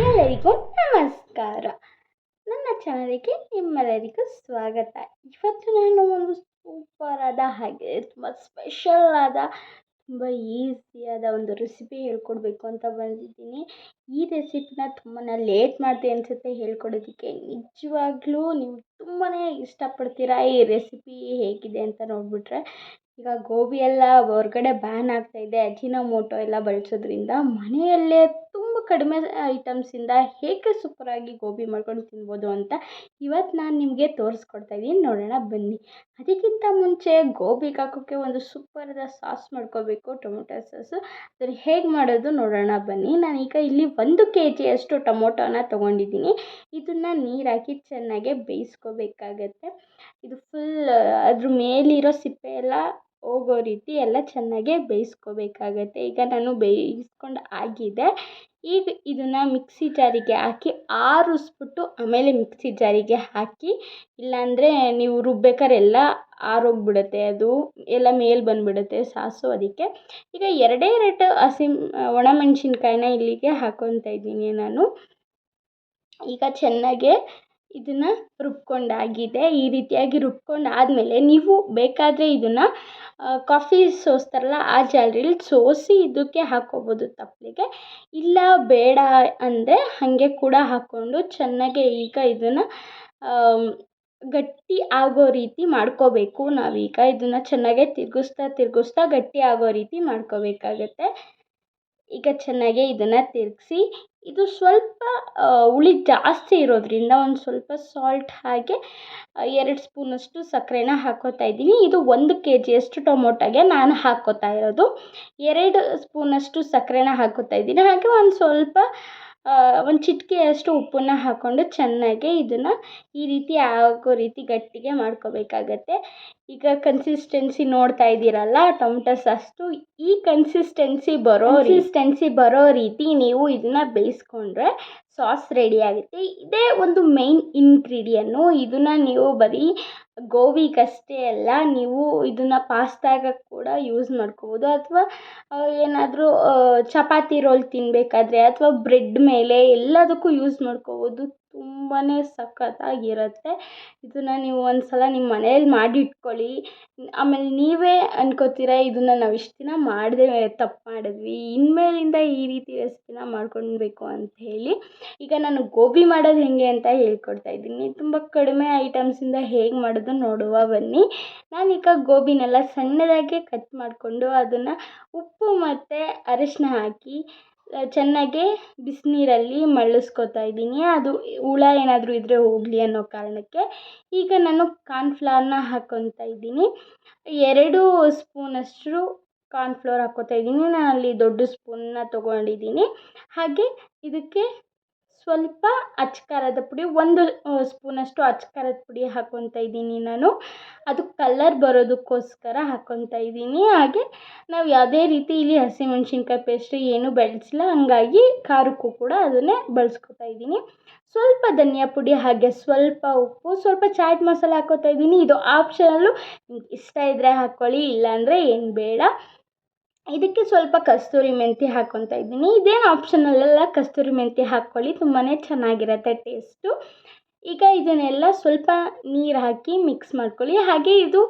ಎಲ್ಲರಿಗೂ ನಮಸ್ಕಾರ. ನನ್ನ ಚಾನಲಿಗೆ ನಿಮ್ಮೆಲ್ಲರಿಗೂ ಸ್ವಾಗತ. ಇವತ್ತು ನಾನು ಒಂದು ಸೂಪರ್ ಆದ ಹಾಗೆ ತುಂಬ ಸ್ಪೆಷಲ್ ಆದ, ತುಂಬ ಈಸಿಯಾದ ಒಂದು ರೆಸಿಪಿ ಹೇಳ್ಕೊಡ್ಬೇಕು ಅಂತ ಬಂದಿದ್ದೀನಿ. ಈ ರೆಸಿಪಿನ ತುಂಬಾ ಲೇಟ್ ಮಾಡ್ತೀನಿ ಅನಿಸುತ್ತೆ ಹೇಳ್ಕೊಡೋದಕ್ಕೆ. ನಿಜವಾಗ್ಲೂ ನೀವು ತುಂಬಾ ಇಷ್ಟಪಡ್ತೀರಾ ಈ ರೆಸಿಪಿ ಹೇಗಿದೆ ಅಂತ ನೋಡಿಬಿಟ್ರೆ. ಈಗ ಗೋಬಿ ಎಲ್ಲ ಹೊರ್ಗಡೆ ಬ್ಯಾನ್ ಆಗ್ತಾಯಿದೆ ಅಜಿನೋಮೋಟೊ ಎಲ್ಲ ಬಳಸೋದ್ರಿಂದ ಮನೆಯಲ್ಲೇ ಕಡಿಮೆ ಐಟಮ್ಸಿಂದ ಹೇಗೆ ಸೂಪರಾಗಿ ಗೋಬಿ ಮಾಡ್ಕೊಂಡು ತಿನ್ಬೋದು ಅಂತ ಇವತ್ತು ನಾನು ನಿಮಗೆ ತೋರಿಸ್ಕೊಡ್ತಾ ಇದ್ದೀನಿ. ನೋಡೋಣ, ಬನ್ನಿ. ಅದಕ್ಕಿಂತ ಮುಂಚೆ ಗೋಬಿಗೆ ಹಾಕೋಕ್ಕೆ ಒಂದು ಸೂಪರಾದ ಸಾಸ್ ಮಾಡ್ಕೋಬೇಕು, ಟೊಮೊಟೊ ಸಾಸು. ಅದನ್ನು ಹೇಗೆ ಮಾಡೋದು ನೋಡೋಣ, ಬನ್ನಿ. ನಾನೀಗ ಇಲ್ಲಿ ಒಂದು ಕೆ ಜಿಯಷ್ಟು ಟೊಮೊಟೊನ ತೊಗೊಂಡಿದ್ದೀನಿ. ಇದನ್ನು ನೀರು ಹಾಕಿ ಚೆನ್ನಾಗೆ ಬೇಯಿಸ್ಕೋಬೇಕಾಗತ್ತೆ. ಇದು ಫುಲ್ ಅದ್ರ ಮೇಲಿರೋ ಸಿಪ್ಪೆ ಎಲ್ಲ ಹೋಗೋ ರೀತಿ ಎಲ್ಲ ಚೆನ್ನಾಗೆ ಬೇಯಿಸ್ಕೋಬೇಕಾಗತ್ತೆ. ಈಗ ನಾನು ಬೇಯಿಸ್ಕೊಂಡು ಆಗಿದೆ. ಈಗ ಇದನ್ನು ಮಿಕ್ಸಿ ಜಾರಿಗೆ ಹಾಕಿ ಆರಿಸ್ಬಿಟ್ಟು ಆಮೇಲೆ ಮಿಕ್ಸಿ ಜಾರಿಗೆ ಹಾಕಿ, ಇಲ್ಲಾಂದರೆ ನೀವು ರುಬ್ಬೇಕಾದ್ರೆ ಎಲ್ಲ ಆರೋಗ್ಬಿಡುತ್ತೆ. ಅದು ಎಲ್ಲ ಮೇಲೆ ಬಂದುಬಿಡುತ್ತೆ ಸಾಸು ಅದಕ್ಕೆ. ಈಗ ಎರಡೇ ಎರಡು ಹಸಿ ಒಣಮೆಣ್ಸಿನ್ಕಾಯಿನ ಇಲ್ಲಿಗೆ ಹಾಕೊತಾ ಇದ್ದೀನಿ ನಾನು. ಈಗ ಚೆನ್ನಾಗೆ ಇದನ್ನು ರುಬ್ಕೊಂಡಾಗಿದೆ. ಈ ರೀತಿಯಾಗಿ ರುಬ್ಕೊಂಡು ಆದಮೇಲೆ ನೀವು ಬೇಕಾದರೆ ಇದನ್ನು ಕಾಫಿ ಸೋಸ್ತಾರಲ್ಲ ಆ ಜಾಲ್ರಿಲಿ ಸೋಸಿ ಇದಕ್ಕೆ ಹಾಕ್ಕೋಬೋದು ತಪ್ಪಲಿಗೆ ಇಲ್ಲ ಬೇಡ ಅಂದರೆ ಹಾಗೆ ಕೂಡ ಹಾಕ್ಕೊಂಡು ಚೆನ್ನಾಗೆ ಈಗ ಇದನ್ನು ಗಟ್ಟಿ ಆಗೋ ರೀತಿ ಮಾಡ್ಕೋಬೇಕು. ನಾವೀಗ ಇದನ್ನು ಚೆನ್ನಾಗೆ ತಿರುಗಿಸ್ತಾ ತಿರುಗಿಸ್ತಾ ಗಟ್ಟಿ ಆಗೋ ರೀತಿ ಮಾಡ್ಕೋಬೇಕಾಗತ್ತೆ. ಈಗ ಚೆನ್ನಾಗೆ ಇದನ್ನು ತಿರುಗಿಸಿ, ಇದು ಸ್ವಲ್ಪ ಹುಳಿ ಜಾಸ್ತಿ ಇರೋದ್ರಿಂದ ಒಂದು ಸ್ವಲ್ಪ ಸಾಲ್ಟ್ ಹಾಗೆ ಎರಡು ಸ್ಪೂನಷ್ಟು ಸಕ್ಕರೆನ ಹಾಕ್ಕೋತಾ ಇದ್ದೀನಿ. ಇದು ಒಂದು ಕೆ ಜಿಯಷ್ಟು ಟೊಮೊಟೊಗೆ ನಾನು ಹಾಕ್ಕೋತಾ ಇರೋದು. ಎರಡು ಸ್ಪೂನಷ್ಟು ಸಕ್ಕರೆನ ಹಾಕ್ಕೋತಾ ಇದ್ದೀನಿ. ಹಾಗೆ ಒಂದು ಸ್ವಲ್ಪ ಒಂದು ಚಿಟಿಕೆಯಷ್ಟು ಉಪ್ಪನ್ನು ಹಾಕ್ಕೊಂಡು ಚೆನ್ನಾಗಿ ಇದನ್ನು ಈ ರೀತಿ ಆಗೋ ರೀತಿ ಗಟ್ಟಿಗೆ ಮಾಡ್ಕೋಬೇಕಾಗತ್ತೆ. ಈಗ ಕನ್ಸಿಸ್ಟೆನ್ಸಿ ನೋಡ್ತಾ ಇದ್ದೀರಲ್ಲ, ಟೊಮೆಟೊ ಸಾಸ್ದು ಈ ಕನ್ಸಿಸ್ಟೆನ್ಸಿ ಬರೋ ಕನ್ಸಿಸ್ಟೆನ್ಸಿ ಬರೋ ರೀತಿ ನೀವು ಇದನ್ನು ಬೇಯಿಸ್ಕೊಂಡ್ರೆ ಸಾಸ್ ರೆಡಿ ಆಗುತ್ತೆ. ಇದೇ ಒಂದು ಮೇಯ್ನ್ ಇನ್ಗ್ರೀಡಿಯನ್ನು ಇದನ್ನು ನೀವು ಬರೀ ಗೋಬಿಗಷ್ಟೇ ಅಲ್ಲ, ನೀವು ಇದನ್ನು ಪಾಸ್ತಾಗೆ ಕೂಡ ಯೂಸ್ ಮಾಡ್ಕೋಬೋದು. ಅಥವಾ ಏನಾದರೂ ಚಪಾತಿ ರೋಲ್ ತಿನ್ನಬೇಕಾದ್ರೆ ಅಥವಾ ಬ್ರೆಡ್ ಮೇಲೆ ಎಲ್ಲದಕ್ಕೂ ಯೂಸ್ ಮಾಡ್ಕೋಬೋದು. ತುಂಬಾ ಸಖತ್ತಾಗಿರುತ್ತೆ. ಇದನ್ನು ನೀವು ಒಂದು ಸಲ ನಿಮ್ಮ ಮನೇಲಿ ಮಾಡಿಟ್ಕೊಳ್ಳಿ. ಆಮೇಲೆ ನೀವೇ ಅನ್ಕೋತೀರ, ಇದನ್ನು ನಾವು ಇಷ್ಟು ದಿನ ಮಾಡದೆ ತಪ್ಪು ಮಾಡಿದ್ವಿ, ಇನ್ಮೇಲಿಂದ ಈ ರೀತಿ ರೆಸಿಪಿನ ಮಾಡ್ಕೊಳ್ಬೇಕು ಅಂತ ಹೇಳಿ. ಈಗ ನಾನು ಗೋಬಿ ಮಾಡೋದು ಹೇಗೆ ಅಂತ ಹೇಳ್ಕೊಡ್ತಾ ಇದ್ದೀನಿ. ತುಂಬ ಕಡಿಮೆ ಐಟಮ್ಸಿಂದ ಹೇಗೆ ಮಾಡೋದು ನೋಡುವ ಬನ್ನಿ. ನಾನೀಗ ಗೋಬಿನೆಲ್ಲ ಸಣ್ಣದಾಗಿ ಕಟ್ ಮಾಡಿಕೊಂಡು ಅದನ್ನು ಉಪ್ಪು ಮತ್ತು ಅರಿಶಿನ ಹಾಕಿ ಚೆನ್ನಾಗಿ ಬಿಸಿನೀರಲ್ಲಿ ಮಳ್ಳಿಸ್ಕೊತಾ ಇದ್ದೀನಿ. ಅದು ಹುಳ ಏನಾದರೂ ಇದ್ದರೆ ಹೋಗಲಿ ಅನ್ನೋ ಕಾರಣಕ್ಕೆ. ಈಗ ನಾನು ಕಾರ್ನ್ಫ್ಲವರ್ನ ಹಾಕ್ಕೊತಾ ಇದ್ದೀನಿ. ಎರಡು ಸ್ಪೂನಷ್ಟು ಕಾರ್ನ್ಫ್ಲವರ್ ಹಾಕ್ಕೊತಾ ಇದ್ದೀನಿ. ನಾನು ಅಲ್ಲಿ ದೊಡ್ಡ ಸ್ಪೂನ್ನ ತೊಗೊಂಡಿದ್ದೀನಿ. ಹಾಗೆ ಇದಕ್ಕೆ ಸ್ವಲ್ಪ ಅಚ್ಚ ಖಾರದ ಪುಡಿ, ಒಂದು ಸ್ಪೂನಷ್ಟು ಅಚ್ಚ ಖಾರದ ಪುಡಿ ಹಾಕ್ಕೊತಾ ಇದ್ದೀನಿ ನಾನು. ಅದು ಕಲ್ಲರ್ ಬರೋದಕ್ಕೋಸ್ಕರ ಹಾಕ್ಕೊತಾ ಇದ್ದೀನಿ. ಹಾಗೆ ನಾವು ಯಾವುದೇ ರೀತಿ ಇಲ್ಲಿ ಹಸಿಮೆಣ್ಸಿನ್ಕಾಯಿ ಪೇಸ್ಟ್ ಏನೂ ಬೆಳೆಸಿಲ್ಲ. ಹಂಗಾಗಿ ಖಾರಕ್ಕೂ ಕೂಡ ಅದನ್ನೇ ಬಳಸ್ಕೊತಾ ಇದ್ದೀನಿ. ಸ್ವಲ್ಪ ಧನಿಯಾ ಪುಡಿ, ಹಾಗೆ ಸ್ವಲ್ಪ ಉಪ್ಪು, ಸ್ವಲ್ಪ ಚಾಟ್ ಮಸಾಲ ಹಾಕ್ಕೋತಾ ಇದ್ದೀನಿ. ಇದು ಆಪ್ಷನಲ್ಲು ಇಷ್ಟ ಇದ್ದರೆ ಹಾಕ್ಕೊಳ್ಳಿ ಇಲ್ಲಾಂದರೆ ಏನು ಬೇಡ. ಇದಕ್ಕೆ ಸ್ವಲ್ಪ ಕಸ್ತೂರಿ ಮೆಂತಿ ಹಾಕ್ಕೊತಾ ಇದ್ದೀನಿ. ಇದೇನು ಆಪ್ಷನಲ್ ಅಲ್ಲ ಕಸ್ತೂರಿ ಮೆಂತಿ ಹಾಕ್ಕೊಳ್ಳಿ. ತುಂಬಾ ಚೆನ್ನಾಗಿರುತ್ತೆ ಟೇಸ್ಟು ಈಗ ಇದನ್ನೆಲ್ಲ ಸ್ವಲ್ಪ ನೀರು ಹಾಕಿ ಮಿಕ್ಸ್ ಮಾಡ್ಕೊಳ್ಳಿ. ಹಾಗೆ ಇದು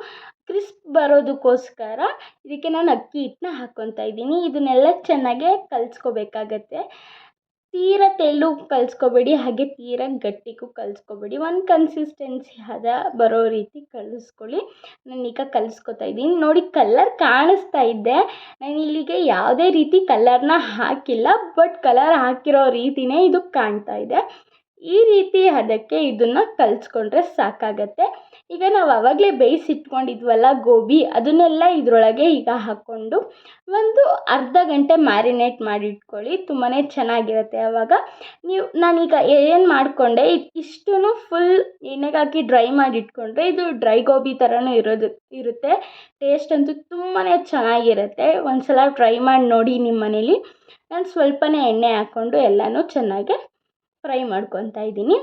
ಕ್ರಿಸ್ಪ್ ಬರೋದಕ್ಕೋಸ್ಕರ ಇದಕ್ಕೆ ನಾನು ಅಕ್ಕಿ ಹಿಟ್ಟನ್ನ ಹಾಕ್ಕೊತಾ ಇದ್ದೀನಿ. ಇದನ್ನೆಲ್ಲ ಚೆನ್ನಾಗೆ ಕಲಿಸ್ಕೋಬೇಕಾಗತ್ತೆ. ತೀರ ತೆಳ್ಳು ಕಲಿಸ್ಕೋಬೇಡಿ, ಹಾಗೆ ತೀರ ಗಟ್ಟಿಗೂ ಕಲಿಸ್ಕೋಬೇಡಿ. ಒಂದು ಕನ್ಸಿಸ್ಟೆನ್ಸಿ ಹದ ಬರೋ ರೀತಿ ಕಲಿಸ್ಕೊಳ್ಳಿ. ನಾನೀಗ ಕಲಿಸ್ಕೊತಾ ಇದ್ದೀನಿ. ನೋಡಿ ಕಲ್ಲರ್ ಕಾಣಿಸ್ತಾ ಇದ್ದೆ ನಾನು ಇಲ್ಲಿಗೆ ಯಾವುದೇ ರೀತಿ ಕಲ್ಲರ್ನ ಹಾಕಿಲ್ಲ ಬಟ್ ಕಲರ್ ಹಾಕಿರೋ ರೀತಿಯೇ ಇದು ಕಾಣ್ತಾ ಇದೆ. ಈ ರೀತಿ ಅದಕ್ಕೆ ಇದನ್ನು ಕಲಿಸ್ಕೊಂಡ್ರೆ ಸಾಕಾಗತ್ತೆ. ಈಗ ನಾವು ಆವಾಗಲೇ ಬೇಯಿಸಿಟ್ಕೊಂಡಿದ್ವಲ್ಲ ಗೋಬಿ, ಅದನ್ನೆಲ್ಲ ಇದರೊಳಗೆ ಈಗ ಹಾಕ್ಕೊಂಡು ಒಂದು ಅರ್ಧ ಗಂಟೆ ಮ್ಯಾರಿನೇಟ್ ಮಾಡಿಟ್ಕೊಳ್ಳಿ ತುಂಬಾ ಚೆನ್ನಾಗಿರುತ್ತೆ. ಆವಾಗ ನೀವು, ನಾನೀಗ ಏನು ಮಾಡಿಕೊಂಡೆ ಇಷ್ಟೂ ಫುಲ್ ಎಣ್ಣೆಗಾಕಿ ಡ್ರೈ ಮಾಡಿ ಇಟ್ಕೊಂಡ್ರೆ ಇದು ಡ್ರೈ ಗೋಬಿ ಥರನೂ ಇರೋದು, ಇರುತ್ತೆ. ಟೇಸ್ಟ್ ಅಂತೂ ತುಂಬಾ ಚೆನ್ನಾಗಿರುತ್ತೆ. ಒಂದು ಸಲ ಟ್ರೈ ಮಾಡಿ ನೋಡಿ ನಿಮ್ಮ ಮನೇಲಿ ನಾನು ಸ್ವಲ್ಪನೇ ಎಣ್ಣೆ ಹಾಕ್ಕೊಂಡು ಎಲ್ಲನೂ ಚೆನ್ನಾಗೆ ಫ್ರೈ ಮಾಡ್ಕೊತಾ ಇದ್ದೀನಿ.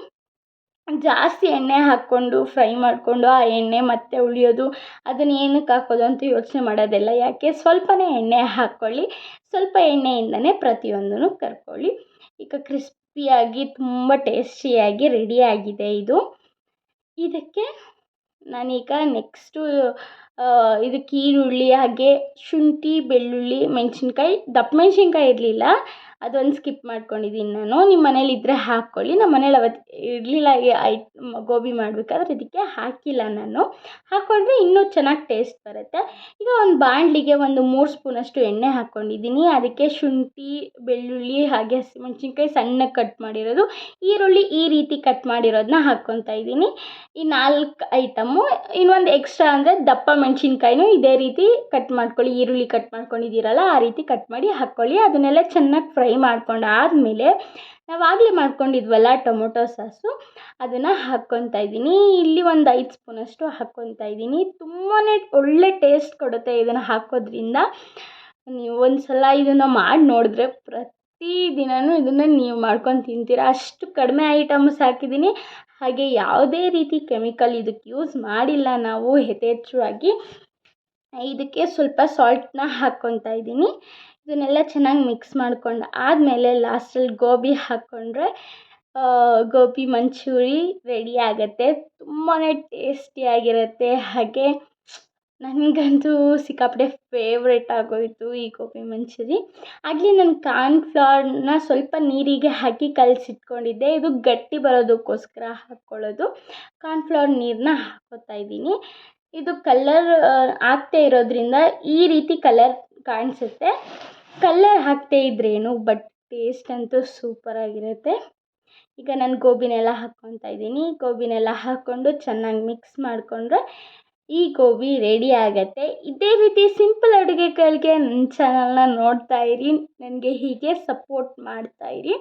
ಜಾಸ್ತಿ ಎಣ್ಣೆ ಹಾಕ್ಕೊಂಡು ಫ್ರೈ ಮಾಡಿಕೊಂಡು ಆ ಎಣ್ಣೆ ಮತ್ತೆ ಉಳಿಯೋದು, ಅದನ್ನು ಏನಕ್ಕೆ ಹಾಕೋದು ಅಂತ ಯೋಚನೆ ಮಾಡೋದಿಲ್ಲ. ಯಾಕೆ? ಸ್ವಲ್ಪನೇ ಎಣ್ಣೆ ಹಾಕ್ಕೊಳ್ಳಿ ಸ್ವಲ್ಪ ಎಣ್ಣೆಯಿಂದನೇ ಪ್ರತಿಯೊಂದನ್ನು ಕರ್ಕೊಳ್ಳಿ. ಈಗ ಕ್ರಿಸ್ಪಿ ಕ್ರಿಸ್ಪಿಯಾಗಿ, ತುಂಬ ಟೇಸ್ಟಿಯಾಗಿ ರೆಡಿಯಾಗಿದೆ ಇದು. ಇದಕ್ಕೆ ನಾನೀಗ ನೆಕ್ಸ್ಟು ಇದಕ್ಕೆ ಈರುಳ್ಳಿ ಹಾಗೆ ಶುಂಠಿ, ಬೆಳ್ಳುಳ್ಳಿ, ಮೆಣಸಿನ್ಕಾಯಿ, ದಪ್ಪ ಮೆಣಸಿನ್ಕಾಯಿ ಇರಲಿಲ್ಲ. ಅದೊಂದು ಸ್ಕಿಪ್ ಮಾಡ್ಕೊಂಡಿದ್ದೀನಿ ನಾನು. ನಿಮ್ಮ ಮನೇಲಿ ಇದ್ದರೆ ಹಾಕ್ಕೊಳ್ಳಿ. ನಮ್ಮ ಮನೇಲಿ ಅವತ್ತು ಇರಲಿಲ್ಲ ಐ ಗೋಬಿ ಮಾಡಬೇಕಾದ್ರೆ ಇದಕ್ಕೆ ಹಾಕಿಲ್ಲ ನಾನು. ಹಾಕ್ಕೊಂಡ್ರೆ ಇನ್ನೂ ಚೆನ್ನಾಗಿ ಟೇಸ್ಟ್ ಬರುತ್ತೆ. ಈಗ ಒಂದು ಬಾಣಲಿಗೆ ಒಂದು ಮೂರು ಸ್ಪೂನಷ್ಟು ಎಣ್ಣೆ ಹಾಕ್ಕೊಂಡಿದ್ದೀನಿ ಅದಕ್ಕೆ ಶುಂಠಿ, ಬೆಳ್ಳುಳ್ಳಿ, ಹಾಗೆ ಹಸಿಮೆಣ್ಸಿನ್ಕಾಯಿ ಸಣ್ಣಗೆ ಕಟ್ ಮಾಡಿರೋದು. ಈರುಳ್ಳಿ ಈ ರೀತಿ ಕಟ್ ಮಾಡಿರೋದನ್ನ ಹಾಕ್ಕೊತಾ ಇದ್ದೀನಿ ಈ ನಾಲ್ಕು ಐಟಮು ಇನ್ನೊಂದು ಎಕ್ಸ್ಟ್ರಾ ಅಂದರೆ ದಪ್ಪ ಮೆಣಸಿನ್ಕಾಯಿನೂ ಇದೇ ರೀತಿ ಕಟ್ ಮಾಡ್ಕೊಳ್ಳಿ. ಈರುಳ್ಳಿ ಕಟ್ ಮಾಡ್ಕೊಂಡಿದ್ದೀರಲ್ಲ, ಆ ರೀತಿ ಕಟ್ ಮಾಡಿ ಹಾಕ್ಕೊಳ್ಳಿ. ಅದನ್ನೆಲ್ಲ ಚೆನ್ನಾಗಿ ಫ್ರೈ ಮಾಡ್ಕೊಂಡು ಆದಮೇಲೆ ನಾವು ಆಗಲೇ ಮಾಡ್ಕೊಂಡಿದ್ವಲ್ಲ ಟೊಮೊಟೊ ಸಾಸು, ಅದನ್ನು ಹಾಕ್ಕೊತಾ ಇದ್ದೀನಿ. ಇಲ್ಲಿ ಒಂದು ಐದು ಸ್ಪೂನಷ್ಟು ಹಾಕ್ಕೊತಾ ಇದ್ದೀನಿ. ತುಂಬಾ ಒಳ್ಳೆ ಟೇಸ್ಟ್ ಕೊಡುತ್ತೆ ಇದನ್ನು ಹಾಕೋದ್ರಿಂದ. ನೀವು ಒಂದು ಸಲ ಇದನ್ನು ಮಾಡಿ ನೋಡಿದ್ರೆ ಪ್ರತಿ ದಿನವೂ ಇದನ್ನು ನೀವು ಮಾಡ್ಕೊಂಡು ತಿಂತೀರ? ಅಷ್ಟು ಕಡಿಮೆ ಐಟಮ್ಸ್ ಹಾಕಿದ್ದೀನಿ ಹಾಗೆ ಯಾವುದೇ ರೀತಿ ಕೆಮಿಕಲ್ ಇದಕ್ಕೆ ಯೂಸ್ ಮಾಡಿಲ್ಲ ನಾವು ಯಥೇಚ್ಛವಾಗಿ. ಇದಕ್ಕೆ ಸ್ವಲ್ಪ ಸಾಲ್ಟನ್ನ ಹಾಕ್ಕೊತಾ ಇದ್ದೀನಿ ಇದನ್ನೆಲ್ಲ ಚೆನ್ನಾಗಿ ಮಿಕ್ಸ್ ಮಾಡ್ಕೊಂಡು ಆದಮೇಲೆ ಲಾಸ್ಟಲ್ಲಿ ಗೋಬಿ ಹಾಕ್ಕೊಂಡ್ರೆ ಗೋಬಿ ಮಂಚೂರಿ ರೆಡಿ ಆಗುತ್ತೆ. ತುಂಬಾ ಟೇಸ್ಟಿಯಾಗಿರುತ್ತೆ ಹಾಗೆ ನನಗಂತೂ ಸಿಕ್ಕಾಪಟ್ಟೆ ಫೇವ್ರೆಟ್ ಆಗೋಯಿತು ಈ ಗೋಬಿ ಮಂಚೂರಿ. ಆಗಲಿ ನಾನು ಕಾರ್ನ್ಫ್ಲವರ್ನ ಸ್ವಲ್ಪ ನೀರಿಗೆ ಹಾಕಿ ಕಲಸಿಟ್ಕೊಂಡಿದ್ದೆ. ಇದು ಗಟ್ಟಿ ಬರೋದಕ್ಕೋಸ್ಕರ ಹಾಕ್ಕೊಳ್ಳೋದು ಕಾರ್ನ್ಫ್ಲವರ್ ನೀರನ್ನ ಹಾಕೋತಾ ಇದ್ದೀನಿ. ಇದು ಕಲ್ಲರ್ ಹಾಕ್ತೇ ಇರೋದ್ರಿಂದ ಈ ರೀತಿ ಕಲರ್ ಕಾಣಿಸುತ್ತೆ. ಕಲ್ಲರ್ ಹಾಕ್ತೇ ಇದ್ರೇನು ಬಟ್ ಟೇಸ್ಟ್ ಅಂತೂ ಸೂಪರಾಗಿರುತ್ತೆ ಈಗ ನಾನು ಗೋಬಿನೆಲ್ಲ ಹಾಕ್ಕೊತಾ ಇದ್ದೀನಿ. ಗೋಬಿನೆಲ್ಲ ಹಾಕ್ಕೊಂಡು ಚೆನ್ನಾಗಿ ಮಿಕ್ಸ್ ಮಾಡಿಕೊಂಡ್ರೆ ಈ ಗೋಬಿ ರೆಡಿ ಆಗುತ್ತೆ. ಇದೇ ರೀತಿ ಸಿಂಪಲ್ ಅಡುಗೆಗಳಿಗೆ ನನ್ನ ಚಾನಲ್ನ ನೋಡ್ತಾ ಇರಿ. ನನಗೆ ಹೀಗೆ ಸಪೋರ್ಟ್ ಮಾಡ್ತಾ ಇರಿ.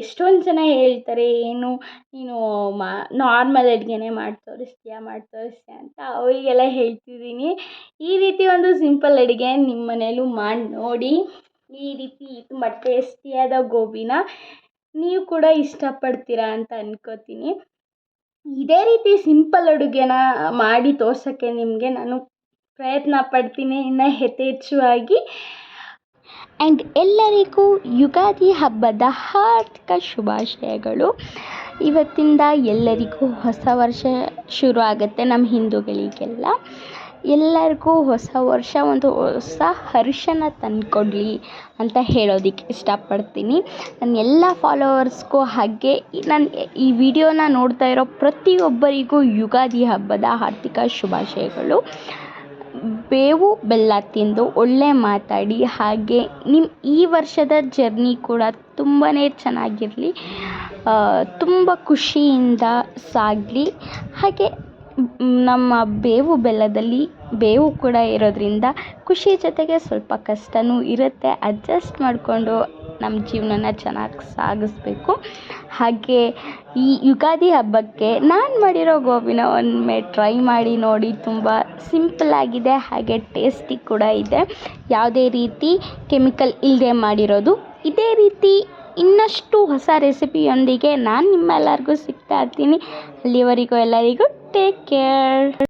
ಎಷ್ಟೊಂದು ಜನ ಹೇಳ್ತಾರೆ, ಏನು ನೀನು ಮಾ ನಾರ್ಮಲ್ ಅಡುಗೆನೇ ಮಾಡಿ ತೋರಿಸ್ತೀಯಾ ಮಾಡಿ ತೋರಿಸ್ತೀಯಾ ಅಂತ ಅವರಿಗೆಲ್ಲ ಹೇಳ್ತಿದ್ದೀನಿ. ಈ ರೀತಿ ಒಂದು ಸಿಂಪಲ್ ಅಡುಗೆ ನಿಮ್ಮ ಮನೇಲೂ ಮಾಡಿ ನೋಡಿ. ಈ ರೀತಿ ತುಂಬ ಟೇಸ್ಟಿಯಾದ ಗೋಬಿನ ನೀವು ಕೂಡ ಇಷ್ಟಪಡ್ತೀರಾ ಅಂತ ಅಂದ್ಕೋತೀನಿ ಇದೇ ರೀತಿ ಸಿಂಪಲ್ ಅಡುಗೆನ ಮಾಡಿ ತೋರ್ಸೋಕ್ಕೆ ನಿಮಗೆ ನಾನು ಪ್ರಯತ್ನ ಪಡ್ತೀನಿ. ಇನ್ನು ಯಥೇಚ್ಛವಾಗಿ. ಆ್ಯಂಡ್ ಎಲ್ಲರಿಗೂ ಯುಗಾದಿ ಹಬ್ಬದ ಹಾರ್ದಿಕ ಶುಭಾಶಯಗಳು. ಇವತ್ತಿಂದ ಎಲ್ಲರಿಗೂ ಹೊಸ ವರ್ಷ ಶುರು ಆಗುತ್ತೆ ನಮ್ಮ ಹಿಂದೂಗಳಿಗೆಲ್ಲ. ಎಲ್ಲರಿಗೂ ಹೊಸ ವರ್ಷ, ಒಂದು ಹೊಸ ಹರ್ಷನ ತಂದುಕೊಡ್ಲಿ ಅಂತ ಹೇಳೋದಕ್ಕೆ ಇಷ್ಟಪಡ್ತೀನಿ. ನನ್ನ ಎಲ್ಲ ಫಾಲೋವರ್ಸ್ಗೂ ಹಾಗೆ ನನ್ನ ಈ ವಿಡಿಯೋನ ನೋಡ್ತಾ ಇರೋ ಪ್ರತಿಯೊಬ್ಬರಿಗೂ ಯುಗಾದಿ ಹಬ್ಬದ ಹಾರ್ದಿಕ ಶುಭಾಶಯಗಳು. ಬೇವು ಬೆಲ್ಲ ತಿಂದು ಒಳ್ಳೆ ಮಾತಾಡಿ, ಹಾಗೆ ನಿಮ್ಮ ಈ ವರ್ಷದ ಜರ್ನಿ ಕೂಡ ತುಂಬಾ ಚೆನ್ನಾಗಿರಲಿ ತುಂಬ ಖುಷಿಯಿಂದ ಸಾಗಲಿ. ಹಾಗೆ ನಮ್ಮ ಬೇವು ಬೆಲ್ಲದಲ್ಲಿ ಬೇವು ಕೂಡ ಇರೋದರಿಂದ ಖುಷಿ ಜೊತೆಗೆ ಸ್ವಲ್ಪ ಕಷ್ಟವೂ ಇರುತ್ತೆ. ಅಡ್ಜಸ್ಟ್ ಮಾಡಿಕೊಂಡು ನಮ್ಮ ಜೀವನನ ಚೆನ್ನಾಗಿ ಸಾಗಿಸ್ಬೇಕು. ಹಾಗೆ ಈ ಯುಗಾದಿ ಹಬ್ಬಕ್ಕೆ ನಾನು ಮಾಡಿರೋ ಗೋಬಿನ ಒಮ್ಮೆ ಟ್ರೈ ಮಾಡಿ ನೋಡಿ ತುಂಬ ಸಿಂಪಲ್ಲಾಗಿದೆ ಹಾಗೆ ಟೇಸ್ಟಿ ಕೂಡ ಇದೆ. ಯಾವುದೇ ರೀತಿ ಕೆಮಿಕಲ್ ಇಲ್ಲದೆ ಮಾಡಿರೋದು, ಇದೇ ರೀತಿ ಇನ್ನಷ್ಟು ಹೊಸ ರೆಸಿಪಿಯೊಂದಿಗೆ ನಾನು ನಿಮ್ಮೆಲ್ಲರಿಗೂ ಸಿಗ್ತಾ ಇರ್ತೀನಿ. ಅಲ್ಲಿವರೆಗೂ ಎಲ್ಲರಿಗೂ Take care.